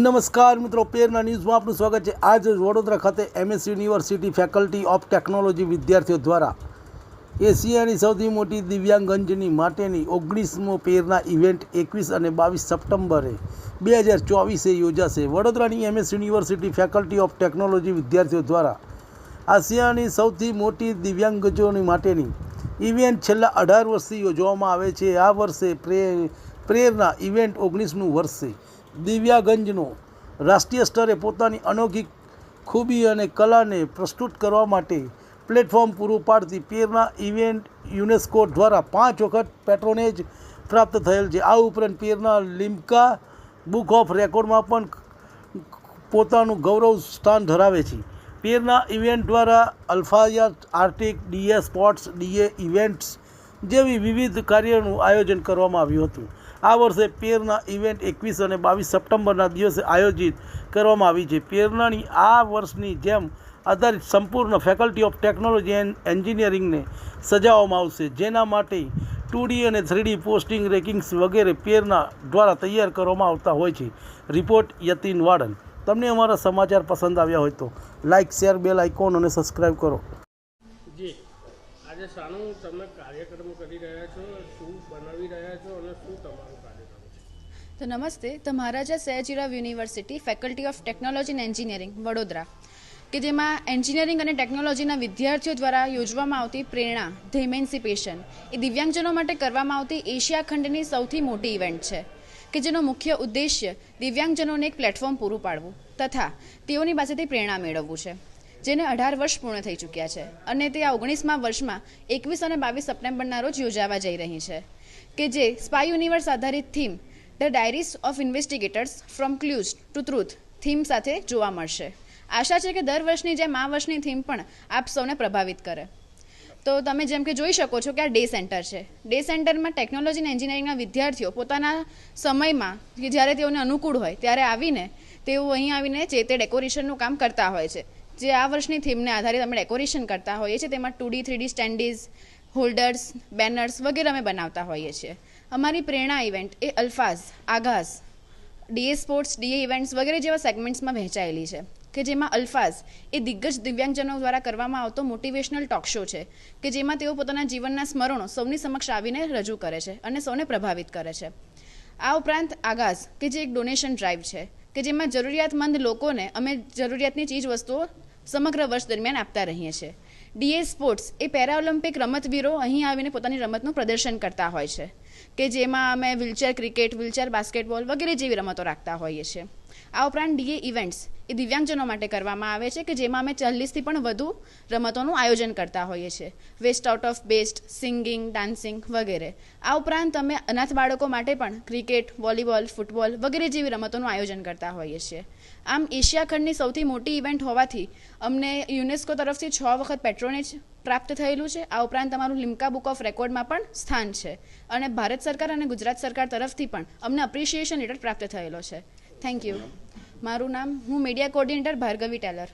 નમસ્કાર મિત્રો પેરના ન્યૂઝમાં આપનું સ્વાગત છે. આજ વડોદરા ખાતે MS university faculty of technology વિદ્યાર્થીઓ દ્વારા એશિયાની સૌથી મોટી દિવ્યાંગજની માટેની ઓગણીસમો પેરના ઇવેન્ટ એકવીસ અને બાવીસ સપ્ટેમ્બરે બે હજાર ચોવીસે યોજાશે. વડોદરાની MS university faculty of technology વિદ્યાર્થીઓ દ્વારા આસિયાની સૌથી મોટી દિવ્યાંગજોની માટેની ઇવેન્ટ છેલ્લા અઢાર વર્ષથી યોજવામાં આવે છે. આ વર્ષે પ્રે, પ્રેરના ઇવેન્ટ ઓગણીસમું વર્ષ દિવ્યાગંજનો રાષ્ટ્રીય સ્તરે પોતાની અનોખી ખૂબી અને કલાને પ્રસ્તુત કરવા માટે પ્લેટફોર્મ પૂરું પાડતી પેરના ઇવેન્ટ યુનેસ્કો દ્વારા પાંચ વખત પેટ્રોનેજ પ્રાપ્ત થયેલ છે. આ ઉપરાંત પેરના લિમ્કા બુક ઓફ રેકોર્ડમાં પણ પોતાનું ગૌરવ સ્થાન ધરાવે છે. પેરના ઇવેન્ટ દ્વારા અલ્ફાયા આર્ટિક, ડીએ સ્પોર્ટ્સ, ડીએ ઇવેન્ટ્સ જેવી વિવિધ કાર્યનું આયોજન કરવામાં આવ્યું હતું. આ વર્ષે પેરના ઇવેન્ટ એકવીસ અને બાવીસ સપ્ટેમ્બરના દિવસે આયોજિત કરવામાં આવી છે. પેરનાની આ વર્ષની જેમ આધારિત સંપૂર્ણ ફેકલ્ટી ઓફ ટેકનોલોજી એન્ડ એન્જિનિયરિંગને સજાવવામાં આવશે. જેના માટે ટુ ડી અને થ્રીડી પોસ્ટિંગ રેકિંગ્સ વગેરે પેરના દ્વારા તૈયાર કરવામાં આવતા હોય છે. રિપોર્ટ યતીન વાડન. તમને અમારા સમાચાર પસંદ આવ્યા હોય તો લાઇક શેર, બેલ આઇકોન અને સબસ્ક્રાઈબ કરો. આજે શાનું તમે કાર્યક્રમ કરી રહ્યા છો, શું બનાવી રહ્યા છો અને શું તમારું કાર્યક્રમ તો નમસ્તે, તો Maharaja Sayajirao university faculty of technology and engineering, Vadodara. કે જેમાં એન્જિનિયરિંગ અને ટેકનોલોજીના વિદ્યાર્થીઓ દ્વારા યોજવામાં આવતી પ્રેરણા ધ એ દિવ્યાંગજનો માટે કરવામાં આવતી એશિયા ખંડની સૌથી મોટી ઇવેન્ટ છે. કે જેનો મુખ્ય ઉદ્દેશ્ય દિવ્યાંગજનોને એક પ્લેટફોર્મ પૂરું પાડવું તથા તેઓની પાસેથી પ્રેરણા મેળવવું છે. જેને અઢાર વર્ષ પૂર્ણ થઈ ચૂક્યા છે અને તે આ ઓગણીસમાં વર્ષમાં એકવીસ અને બાવીસ સપ્ટેમ્બરના રોજ યોજાવા જઈ રહી છે, કે જે સ્પાય યુનિવર્સ આધારિત theme the diaries of investigators from clues to truth theme સાથે જોવા મળશે. આશા છે કે દર વર્ષની જેમ આ વર્ષની થીમ પણ આપ સૌને પ્રભાવિત કરે. તો તમે જેમ કે જોઈ શકો છો કે આ ડે સેન્ટર છે. ડે સેન્ટરમાં ટેકનોલોજી અને એન્જિનિયરિંગના વિદ્યાર્થીઓ પોતાના સમયમાં, કે જ્યારે તેઓને અનુકૂળ હોય, ત્યારે આવીને તેઓ અહીં આવીને જે તે ડેકોરેશનનું કામ કરતા હોય છે. જે આ વર્ષની થીમને આધારિત અમે ડેકોરેશન કરતા હોઈએ છીએ, તેમાં two D, three D standees, holders, banners વગેરે અમે બનાવતા હોઈએ છીએ. અમારી પ્રેરણા ઇવેન્ટ એ Alfaaz, Aagaaz, DA sports, DA events વગેરે જેવા સેગમેન્ટ્સમાં વહેંચાયેલી છે, કે જેમાં અલ્ફાઝ એ દિગ્ગજ દિવ્યાંગજનો દ્વારા કરવામાં આવતો મોટિવેશનલ ટોક શો છે, કે જેમાં તેઓ પોતાના જીવનના સ્મરણો સૌની સમક્ષ આવીને રજૂ કરે છે અને સૌને પ્રભાવિત કરે છે. આ ઉપરાંત આગાઝ, કે જે એક ડોનેશન ડ્રાઈવ છે, કે જેમાં જરૂરિયાતમંદ લોકોને અમે જરૂરિયાતની ચીજ વસ્તુઓ સમગ્ર વર્ષ દરમિયાન આપતા રહીએ છીએ. ડીએ સ્પોર્ટ્સ એ પેરાઓલિમ્પિક રમતવીરો અહીં આવીને પોતાની રમતનું પ્રદર્શન કરતા હોય છે. કે જેમાં અમે વ્હીલચેર ક્રિકેટ વ્હીલચેર બાસ્કેટબોલ વગેરે જેવી રમતો રાખતા હોઈએ છીએ. આ ઉપરાંત ડીએ ઇવેન્ટ્સ એ દિવ્યાંગજનો માટે કરવામાં આવે છે કે જેમાં અમે ચાલીસથી પણ વધુ રમતોનું આયોજન કરતા હોઈએ છીએ. Waste out of best singing dancing વગેરે. આ ઉપરાંત અમે અનાથ બાળકો માટે પણ ક્રિકેટ વોલીબોલ ફૂટબોલ વગેરે જેવી રમતોનું આયોજન કરતા હોઈએ છીએ. આમ એશિયા ખંડની સૌથી મોટી ઇવેન્ટ હોવાથી અમને યુનેસ્કો તરફથી છ વખત પેટ્રોનેજ પ્રાપ્ત થયેલું છે. આ ઉપરાંત તમારું લિમ્કા બુક ઓફ રેકોર્ડમાં પણ સ્થાન છે. અને ભારત સરકાર અને ગુજરાત સરકાર તરફથી પણ અમને અપ્રિશિએશન લેટર પ્રાપ્ત થયેલો છે. થેન્ક યુ મારું નામ, હું મીડિયા કોર્ડિનેટર ભાર્ગવી ટેલર.